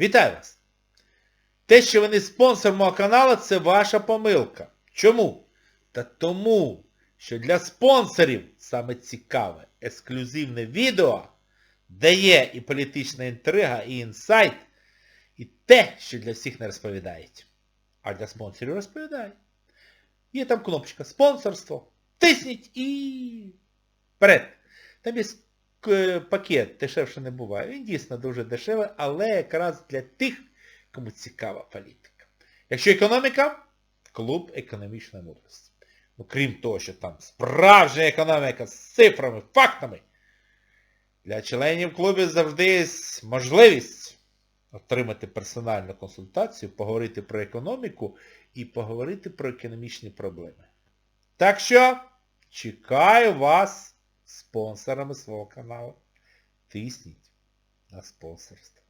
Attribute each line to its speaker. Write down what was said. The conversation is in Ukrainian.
Speaker 1: Вітаю вас! Те, що ви не спонсор мого каналу, це ваша помилка. Чому? Та тому, що для спонсорів саме цікаве, ексклюзивне відео, де є і політична інтрига, і інсайт, і те, що для всіх не розповідають. А для спонсорів розповідають. Є там кнопочка спонсорство. Тисніть і вперед. Там є пакет, дешевше не буває. Він дійсно дуже дешевий, але якраз для тих, кому цікава політика. Якщо економіка, клуб економічної мудрості. Ну, крім того, що там справжня економіка з цифрами, фактами, для членів клубу завжди є можливість отримати персональну консультацію, поговорити про економіку і поговорити про економічні проблеми. Так що, чекаю вас спонсорами свого каналу. Тисніть на спонсорство.